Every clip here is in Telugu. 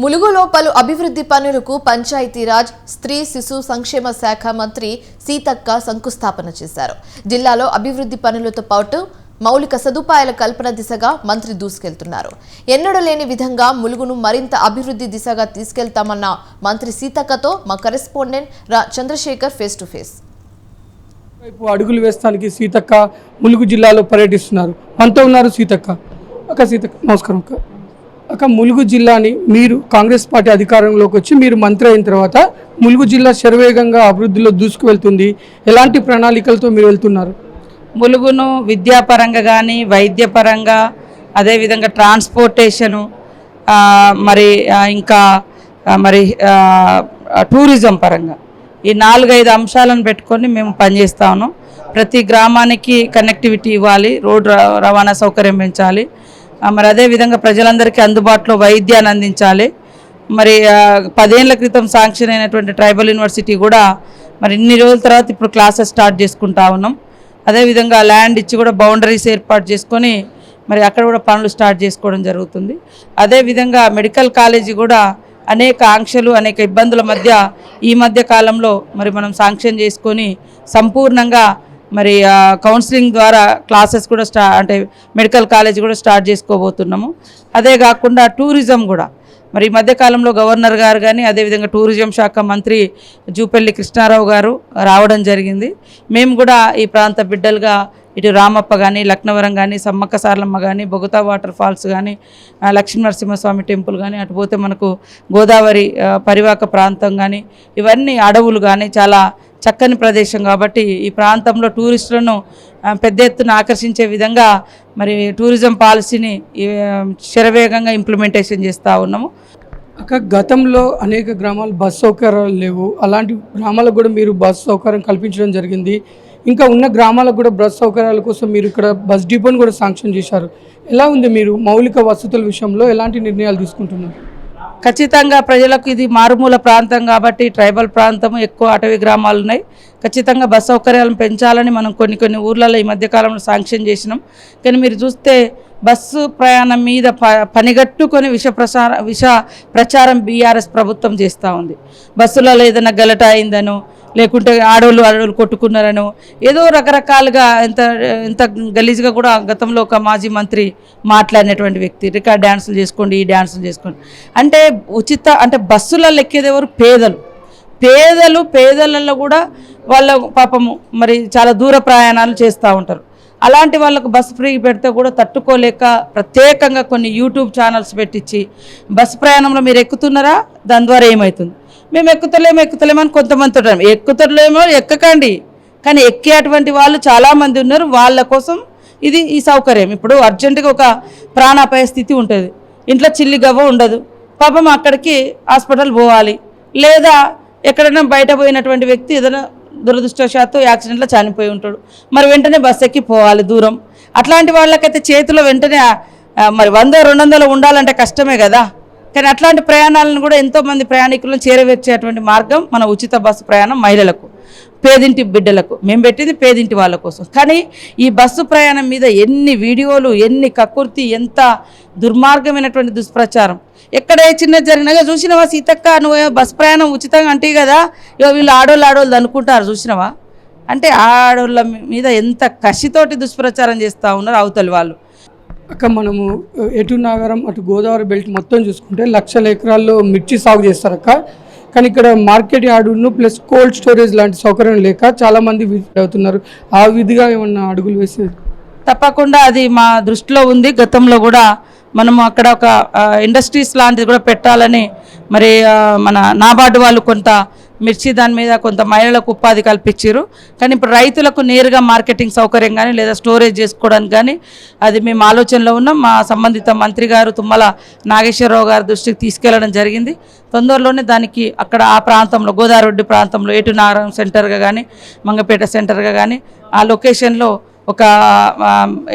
ములుగులో పలు అభివృద్ధి పనులకు పంచాయతీరాజ్ స్త్రీ శిశు సంక్షేమ శాఖ మంత్రి సీతక్క శంకుస్థాపన చేశారు. జిల్లాలో అభివృద్ధి పనులతో పాటు మౌలిక సదుపాయాల కల్పన దిశగా మంత్రి దూసుకెళ్తున్నారు. ఎన్నడూ లేని విధంగా ములుగును మరింత అభివృద్ధి దిశగా తీసుకెళ్తామన్న మంత్రి సీతక్కతో మా కరెస్పాండెంట్ రా చంద్రశేఖర్ ఫేస్ టు ఫేస్. వైపు అడుగులు వేస్తానికి సీతక్క ములుగు జిల్లాలో పర్యటిస్తున్నారు. మనతో ఉన్నారు సీతక్క. అక్క సీతక్క నమస్కారం అక్క. ఒక ములుగు జిల్లాని మీరు కాంగ్రెస్ పార్టీ అధికారంలోకి వచ్చి మీరు మంత్రి అయిన తర్వాత ములుగు జిల్లా శరవేగంగా అభివృద్ధిలో దూసుకువెళ్తుంది. ఎలాంటి ప్రణాళికలతో మీరు వెళ్తున్నారు? ములుగును విద్యాపరంగా కానీ వైద్యపరంగా అదేవిధంగా ట్రాన్స్పోర్టేషను మరి ఇంకా మరి టూరిజం పరంగా. ఈ నాలుగైదు అంశాలను పెట్టుకొని మేము పనిచేస్తా ఉన్నాం. ప్రతి గ్రామానికి కనెక్టివిటీ ఇవ్వాలి రోడ్ రవాణా సౌకర్యం పెంచాలి మరి అదేవిధంగా ప్రజలందరికీ అందుబాటులో వైద్యాన్ని అందించాలి. మరి పదేళ్ళ క్రితం శాంక్షన్ అయినటువంటి ట్రైబల్ యూనివర్సిటీ కూడా మరి ఇన్ని రోజుల తర్వాత ఇప్పుడు క్లాసెస్ స్టార్ట్ చేసుకుంటా ఉన్నాం. అదేవిధంగా ల్యాండ్ ఇచ్చి కూడా బౌండరీస్ ఏర్పాటు చేసుకొని మరి అక్కడ కూడా పనులు స్టార్ట్ చేసుకోవడం జరుగుతుంది. అదేవిధంగా మెడికల్ కాలేజీ కూడా అనేక ఆంక్షలు అనేక ఇబ్బందుల మధ్య ఈ మధ్య కాలంలో మరి మనం శాంక్షన్ చేసుకొని సంపూర్ణంగా మరి కౌన్సిలింగ్ ద్వారా క్లాసెస్ కూడా స్టా అంటే మెడికల్ కాలేజ్ కూడా స్టార్ట్ చేసుకోబోతున్నాము. అదే కాకుండా టూరిజం కూడా. మరి ఈ మధ్యకాలంలో గవర్నర్ గారు కానీ అదేవిధంగా టూరిజం శాఖ మంత్రి జూపల్లి కృష్ణారావు గారు రావడం జరిగింది. మేము కూడా ఈ ప్రాంత బిడ్డలుగా ఇటు రామప్ప కానీ లక్నవరం కానీ సమ్మక్క సార్లమ్మ కానీ బొగతా వాటర్ ఫాల్స్ కానీ లక్ష్మీనరసింహస్వామి టెంపుల్ కానీ అటు పోతే మనకు గోదావరి పరివాక ప్రాంతం కానీ ఇవన్నీ అడవులు కానీ చాలా చక్కని ప్రదేశం కాబట్టి ఈ ప్రాంతంలో టూరిస్టులను పెద్ద ఎత్తున ఆకర్షించే విధంగా మరి టూరిజం పాలసీని శరవేగంగా ఇంప్లిమెంటేషన్ చేస్తూ ఉన్నాము. అక్క గతంలో అనేక గ్రామాలు బస్ సౌకర్యాలు లేవు. అలాంటి గ్రామాలకు కూడా మీరు బస్ సౌకర్యం కల్పించడం జరిగింది. ఇంకా ఉన్న గ్రామాలకు కూడా బస్ సౌకర్యాల కోసం మీరు ఇక్కడ బస్ డిపోని కూడా శాంక్షన్ చేశారు. ఎలా ఉంది మీరు మౌలిక వసతుల విషయంలో ఎలాంటి నిర్ణయాలు తీసుకుంటున్నారు? ఖచ్చితంగా ప్రజలకు ఇది మారుమూల ప్రాంతం కాబట్టి ట్రైబల్ ప్రాంతం ఎక్కువ అటవీ గ్రామాలు ఉన్నాయి. ఖచ్చితంగా బస్ సౌకర్యాలను పెంచాలని మనం కొన్ని కొన్ని ఊర్లలో ఈ మధ్యకాలంలో శాంక్షన్ చేసినాం. కానీ మీరు చూస్తే బస్సు ప్రయాణం మీద ప పనిగట్టుకొని విష ప్రసార విష ప్రచారం బీఆర్ఎస్ ప్రభుత్వం చేస్తూ ఉంది. బస్సులలో ఏదైనా గలట అయిందనో లేకుంటే ఆడవాళ్ళు ఆడవాళ్ళు కొట్టుకున్నారనో ఏదో రకరకాలుగా ఎంత ఎంత గలీజ్గా కూడా గతంలో ఒక మాజీ మంత్రి మాట్లాడినటువంటి వ్యక్తి రికార్డ్ డ్యాన్సులు చేసుకోండి ఈ డ్యాన్సులు చేసుకోండి. అంటే ఉచిత అంటే బస్సులలో ఎక్కేది ఎవరు పేదలు. పేదలు పేదలలో కూడా వాళ్ళ పాపము మరి చాలా దూర ప్రయాణాలు చేస్తూ ఉంటారు. అలాంటి వాళ్ళకు బస్ ఫ్రీ పెడితే కూడా తట్టుకోలేక ప్రత్యేకంగా కొన్ని యూట్యూబ్ ఛానల్స్ పెట్టించి బస్ ప్రయాణంలో మీరు ఎక్కుతున్నారా? దాని ద్వారా ఏమవుతుంది మేము ఎక్కుతలేము ఎక్కుతలేమని కొంతమంది ఉంటాం ఎక్కుతలేమో ఎక్కకండి. కానీ ఎక్కేటువంటి వాళ్ళు చాలామంది ఉన్నారు. వాళ్ళ కోసం ఇది ఈ సౌకర్యం. ఇప్పుడు అర్జెంటుగా ఒక ప్రాణాపాయ స్థితి ఉంటుంది. ఇంట్లో చిల్లి గవ్వ ఉండదు. పాపం అక్కడికి హాస్పిటల్ పోవాలి. లేదా ఎక్కడైనా బయట పోయినటువంటి వ్యక్తి ఏదైనా దురదృష్టవశాత్తు యాక్సిడెంట్లో చనిపోయి ఉంటాడు. మరి వెంటనే బస్సు ఎక్కి పోవాలి దూరం. అట్లాంటి వాళ్ళకైతే చేతిలో వెంటనే మరి వంద రెండు వందలు ఉండాలంటే కష్టమే కదా. కానీ అట్లాంటి ప్రయాణాలను కూడా ఎంతోమంది ప్రయాణికులను చేరవేర్చేటువంటి మార్గం మన ఉచిత బస్సు ప్రయాణం మహిళలకు పేదింటి బిడ్డలకు మేము పెట్టింది పేదింటి వాళ్ళ కోసం. కానీ ఈ బస్సు ప్రయాణం మీద ఎన్ని వీడియోలు ఎన్ని కకుర్తి ఎంత దుర్మార్గమైనటువంటి దుష్ప్రచారం. ఎక్కడ ఏ చిన్న జరిగినగా చూసినవా సీతక్క నువ్వు బస్సు ప్రయాణం ఉచితంగా అంటే కదా ఇక వీళ్ళు ఆడోళ్ళు ఆడోళ్ళు అనుకుంటారు చూసినవా? అంటే ఆడోళ్ళ మీద ఎంత కసితోటి దుష్ప్రచారం చేస్తూ ఉన్నారు అవతలి వాళ్ళు. అక్క మనము ఎటు నాగరం అటు గోదావరి బెల్ట్ మొత్తం చూసుకుంటే లక్షల ఎకరాల్లో మిర్చి సాగు చేస్తారు అక్క. కానీ ఇక్కడ మార్కెట్ యార్డును ప్లస్ కోల్డ్ స్టోరేజ్ లాంటి సౌకర్యం లేక చాలామంది విజిట్ అవుతున్నారు ఆ విధిగా ఏమన్నా అడుగులు వేసేది తప్పకుండా అది మా దృష్టిలో ఉంది. గతంలో కూడా మనము అక్కడ ఒక ఇండస్ట్రీస్ లాంటిది కూడా పెట్టాలని మరి మన నాబార్డు వాళ్ళు కొంత మిర్చి దాని మీద కొంత మహిళలకు ఉపాధి కల్పించారు కానీ ఇప్పుడు రైతులకు నేరుగా మార్కెటింగ్ సౌకర్యం కానీ లేదా స్టోరేజ్ చేసుకోవడానికి కానీ అది మేము ఆలోచనలో ఉన్నాం. మా సంబంధిత మంత్రి గారు తుమ్మల నాగేశ్వరరావు గారి దృష్టికి తీసుకెళ్ళడం జరిగింది. తొందరలోనే దానికి అక్కడ ఆ ప్రాంతంలో గోదావరి ప్రాంతంలో ఏటు నాగరం సెంటర్గా కానీ మంగపేట సెంటర్గా కానీ ఆ లొకేషన్లో ఒక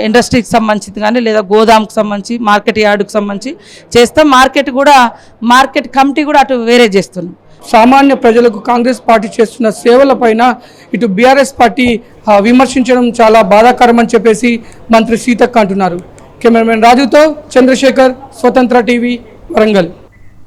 ఇండస్ట్రీకి సంబంధించి కానీ లేదా గోదాంకి సంబంధించి మార్కెట్ యార్డుకి సంబంధించి చేస్తాం. మార్కెట్ కూడా మార్కెట్ కమిటీ కూడా అటు వేరే చేస్తున్నాం సామాన్య ప్రజలకు కాంగ్రెస్ పార్టీ చేస్తున్న సేవల పైన ఇటు బీఆర్ఎస్ పార్టీ విమర్శించడం చాలా బాధాకరం అని చెప్పేసి మంత్రి సీతక్క అంటున్నారు. కెమెరామెన్ రాజుతో చంద్రశేఖర్ స్వతంత్ర టీవీ వరంగల్.